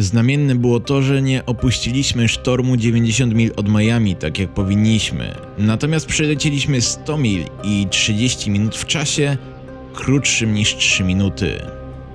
Znamienne było to, że nie opuściliśmy sztormu 90 mil od Miami, tak jak powinniśmy. Natomiast przelecieliśmy 100 mil i 30 minut w czasie krótszym niż 3 minuty.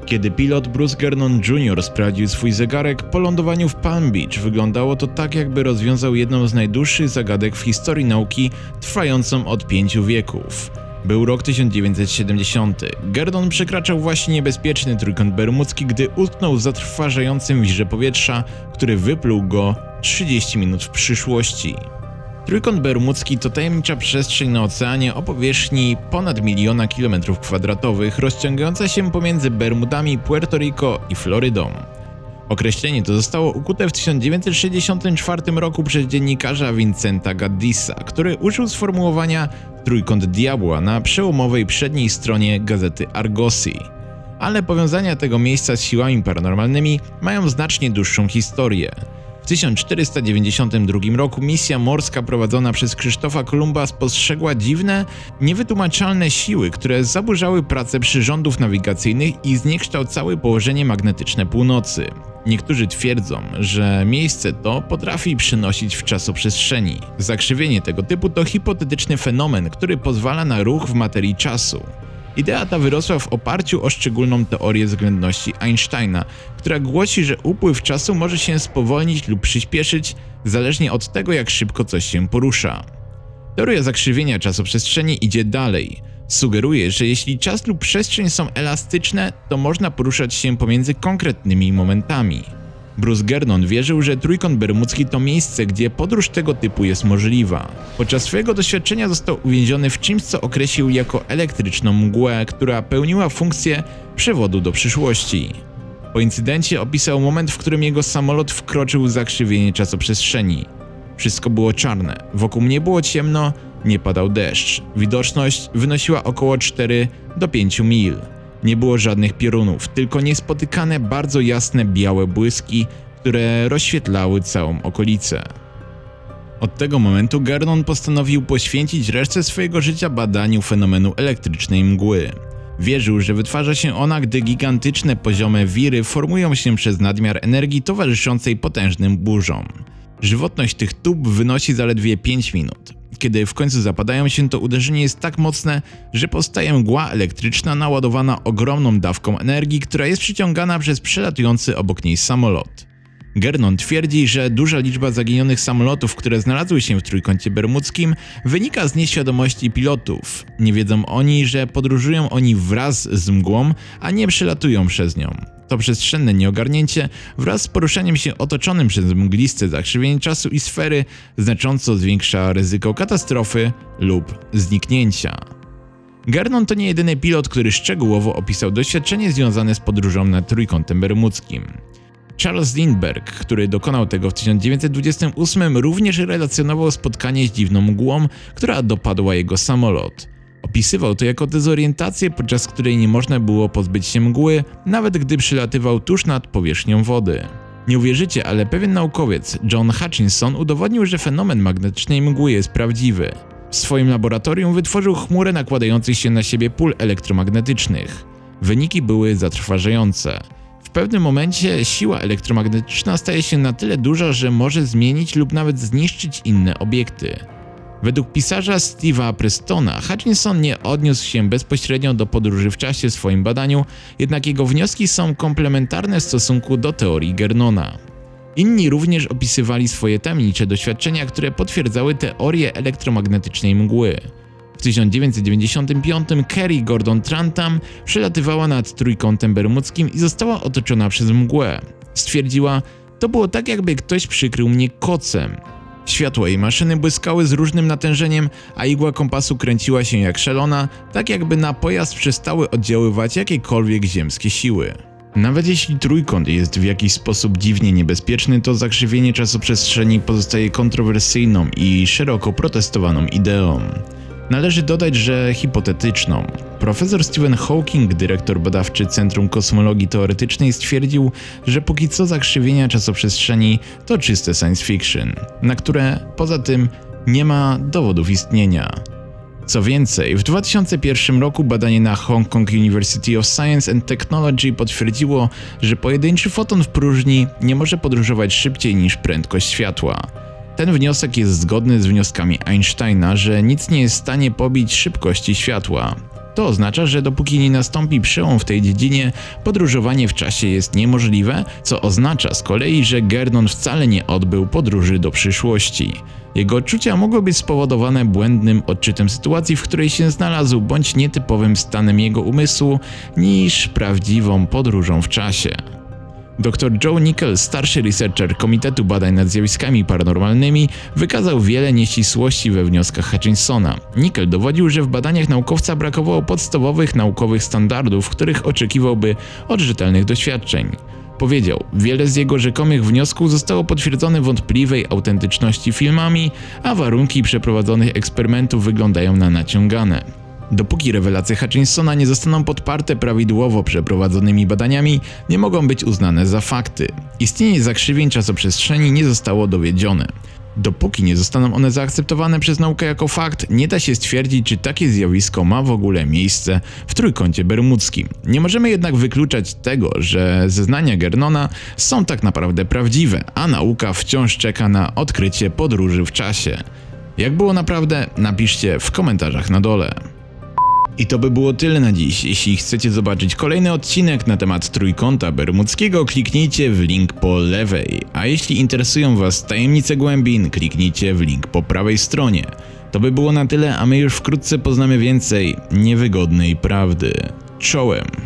Kiedy pilot Bruce Gernon Jr. sprawdził swój zegarek po lądowaniu w Palm Beach, wyglądało to tak, jakby rozwiązał jedną z najdłuższych zagadek w historii nauki, trwającą od pięciu wieków. Był rok 1970. Gerdon przekraczał właśnie niebezpieczny trójkąt bermudzki, gdy utknął w zatrważającym wirze powietrza, który wypluł go 30 minut w przyszłości. Trójkąt bermudzki to tajemnicza przestrzeń na oceanie o powierzchni ponad miliona kilometrów kwadratowych, rozciągająca się pomiędzy Bermudami, Puerto Rico i Florydą. Określenie to zostało ukute w 1964 roku przez dziennikarza Vincenta Gaddisa, który użył sformułowania trójkąt diabła na przełomowej przedniej stronie gazety Argosy. Ale powiązania tego miejsca z siłami paranormalnymi mają znacznie dłuższą historię. W 1492 roku misja morska prowadzona przez Krzysztofa Kolumba spostrzegła dziwne, niewytłumaczalne siły, które zaburzały pracę przyrządów nawigacyjnych i zniekształcały położenie magnetyczne północy. Niektórzy twierdzą, że miejsce to potrafi przynosić w czasoprzestrzeni. Zakrzywienie tego typu to hipotetyczny fenomen, który pozwala na ruch w materii czasu. Idea ta wyrosła w oparciu o szczególną teorię względności Einsteina, która głosi, że upływ czasu może się spowolnić lub przyspieszyć, zależnie od tego, jak szybko coś się porusza. Teoria zakrzywienia czasoprzestrzeni idzie dalej. Sugeruje, że jeśli czas lub przestrzeń są elastyczne, to można poruszać się pomiędzy konkretnymi momentami. Bruce Gernon wierzył, że Trójkąt Bermudzki to miejsce, gdzie podróż tego typu jest możliwa. Podczas swojego doświadczenia został uwięziony w czymś, co określił jako elektryczną mgłę, która pełniła funkcję przewodu do przyszłości. Po incydencie opisał moment, w którym jego samolot wkroczył w zakrzywienie czasoprzestrzeni. Wszystko było czarne, wokół mnie było ciemno, nie padał deszcz. Widoczność wynosiła około 4 do 5 mil. Nie było żadnych piorunów, tylko niespotykane bardzo jasne białe błyski, które rozświetlały całą okolicę. Od tego momentu Garnon postanowił poświęcić resztę swojego życia badaniu fenomenu elektrycznej mgły. Wierzył, że wytwarza się ona, gdy gigantyczne poziome wiry formują się przez nadmiar energii towarzyszącej potężnym burzom. Żywotność tych tub wynosi zaledwie 5 minut. Kiedy w końcu zapadają się, to uderzenie jest tak mocne, że powstaje mgła elektryczna naładowana ogromną dawką energii, która jest przyciągana przez przelatujący obok niej samolot. Gernon twierdzi, że duża liczba zaginionych samolotów, które znalazły się w Trójkącie Bermudzkim, wynika z nieświadomości pilotów. Nie wiedzą oni, że podróżują oni wraz z mgłą, a nie przelatują przez nią. To przestrzenne nieogarnięcie wraz z poruszaniem się otoczonym przez mgliste zakrzywienie czasu i sfery znacząco zwiększa ryzyko katastrofy lub zniknięcia. Gernon to nie jedyny pilot, który szczegółowo opisał doświadczenie związane z podróżą nad Trójkątem Bermudzkim. Charles Lindbergh, który dokonał tego w 1928, również relacjonował spotkanie z dziwną mgłą, która dopadła jego samolot. Opisywał to jako dezorientację, podczas której nie można było pozbyć się mgły, nawet gdy przylatywał tuż nad powierzchnią wody. Nie uwierzycie, ale pewien naukowiec, John Hutchinson, udowodnił, że fenomen magnetycznej mgły jest prawdziwy. W swoim laboratorium wytworzył chmurę nakładających się na siebie pól elektromagnetycznych. Wyniki były zatrważające. W pewnym momencie siła elektromagnetyczna staje się na tyle duża, że może zmienić lub nawet zniszczyć inne obiekty. Według pisarza Steve'a Prestona, Hutchinson nie odniósł się bezpośrednio do podróży w czasie w swoim badaniu, jednak jego wnioski są komplementarne w stosunku do teorii Gernona. Inni również opisywali swoje tajemnicze doświadczenia, które potwierdzały teorię elektromagnetycznej mgły. W 1995 Kerry Gordon Trantam przelatywała nad Trójkątem Bermudzkim i została otoczona przez mgłę. Stwierdziła, to było tak jakby ktoś przykrył mnie kocem. Światła jej maszyny błyskały z różnym natężeniem, a igła kompasu kręciła się jak szalona, tak jakby na pojazd przestały oddziaływać jakiekolwiek ziemskie siły. Nawet jeśli trójkąt jest w jakiś sposób dziwnie niebezpieczny, to zakrzywienie czasoprzestrzeni pozostaje kontrowersyjną i szeroko protestowaną ideą. Należy dodać, że hipotetyczną. Profesor Stephen Hawking, dyrektor badawczy Centrum Kosmologii Teoretycznej, stwierdził, że póki co zakrzywienia czasoprzestrzeni to czyste science fiction, na które poza tym nie ma dowodów istnienia. Co więcej, w 2001 roku badanie na Hong Kong University of Science and Technology potwierdziło, że pojedynczy foton w próżni nie może podróżować szybciej niż prędkość światła. Ten wniosek jest zgodny z wnioskami Einsteina, że nic nie jest w stanie pobić szybkości światła. To oznacza, że dopóki nie nastąpi przełom w tej dziedzinie, podróżowanie w czasie jest niemożliwe, co oznacza z kolei, że Gernon wcale nie odbył podróży do przyszłości. Jego odczucia mogły być spowodowane błędnym odczytem sytuacji, w której się znalazł, bądź nietypowym stanem jego umysłu, niż prawdziwą podróżą w czasie. Dr Joe Nickel, starszy researcher Komitetu Badań nad Zjawiskami Paranormalnymi, wykazał wiele nieścisłości we wnioskach Hutchinsona. Nickel dowodził, że w badaniach naukowca brakowało podstawowych naukowych standardów, których oczekiwałby od rzetelnych doświadczeń. Powiedział, wiele z jego rzekomych wniosków zostało potwierdzone wątpliwej autentyczności filmami, a warunki przeprowadzonych eksperymentów wyglądają na naciągane. Dopóki rewelacje Hutchinsona nie zostaną podparte prawidłowo przeprowadzonymi badaniami, nie mogą być uznane za fakty. Istnienie zakrzywień czasoprzestrzeni nie zostało dowiedzione. Dopóki nie zostaną one zaakceptowane przez naukę jako fakt, nie da się stwierdzić, czy takie zjawisko ma w ogóle miejsce w trójkącie bermudzkim. Nie możemy jednak wykluczać tego, że zeznania Gernona są tak naprawdę prawdziwe, a nauka wciąż czeka na odkrycie podróży w czasie. Jak było naprawdę, napiszcie w komentarzach na dole. I to by było tyle na dziś. Jeśli chcecie zobaczyć kolejny odcinek na temat trójkąta bermudzkiego, kliknijcie w link po lewej. A jeśli interesują Was tajemnice głębin, kliknijcie w link po prawej stronie. To by było na tyle, a my już wkrótce poznamy więcej niewygodnej prawdy. Czołem!